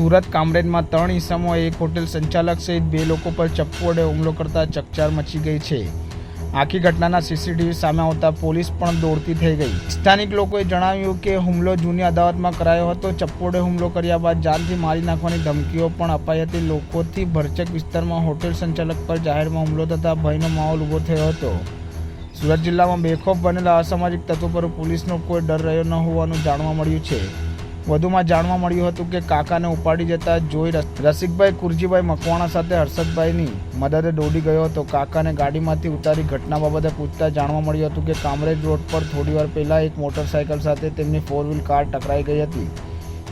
સુરત કામરેજમાં ત્રણ ઈસમોએ એક હોટેલ સંચાલક સહિત બે લોકો પર ચપ્પુ વડે હુમલો કરતા ચકચાર મચી ગઈ છે. આખી ઘટનાના સીસીટીવી સામે આવતા પોલીસ પણ દોડતી થઈ ગઈ. સ્થાનિક લોકોએ જણાવ્યું કે હુમલો જૂની અદાવતમાં કરાયો હતો. ચપ્પુ વડે હુમલો કર્યા બાદ જાનથી મારી નાખવાની ધમકીઓ પણ અપાઈ હતી. લોકોથી ભરચક વિસ્તારમાં હોટેલ સંચાલક પર જાહેરમાં હુમલો થતા ભયનો માહોલ ઊભો થયો હતો. સુરત જિલ્લામાં બેખોફ બનેલા અસામાજિક તત્વો પર પોલીસનો કોઈ ડર રહ્યો ન હોવાનું જાણવા મળ્યું છે. વધુમાં જાણવા મળ્યું હતું કે કાકાને ઉપાડી જતા જોઈ રસ- રસિકભાઈ કુરજીભાઈ મકવાણા સાથે હર્ષદભાઈની મદદે દોડી ગયો હતો. કાકાને ગાડીમાંથી ઉતારી ઘટના બાબતે પૂછતા જાણવા મળ્યું હતું કે કામરેજ રોડ પર થોડીવાર પહેલાં એક મોટરસાયકલ સાથે તેમની ફોર વ્હીલ કાર ટકરાઈ ગઈ હતી,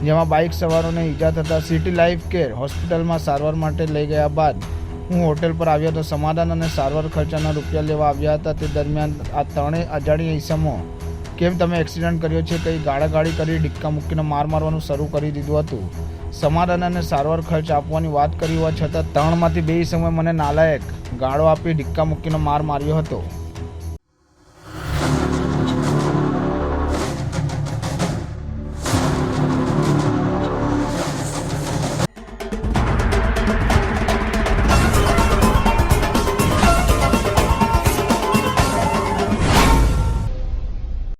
જેમાં બાઇક સવારોને ઈજા થતાં સિટી લાઈફ કેર હોસ્પિટલમાં સારવાર માટે લઈ ગયા બાદ હું હોટેલ પર આવ્યો હતો સમાધાન અને સારવાર ખર્ચાના રૂપિયા લેવા આવ્યા હતા. તે દરમિયાન આ ત્રણેય અજાણ્યા ઈસમો કેમ તમે એક્સિડન્ટ કર્યો છે? કંઈ ગાળાગાળી કરી, ડિક્કા મૂકીને માર મારવાનું શરૂ કરી દીધું હતું? સમાધાન અને સારવાર ખર્ચ આપવાની વાત કરી હોવા છતાં ત્રણમાંથી બે સમય મને નાલાયક ગાળો આપી ડિક્કા મૂકીને માર માર્યો હતો.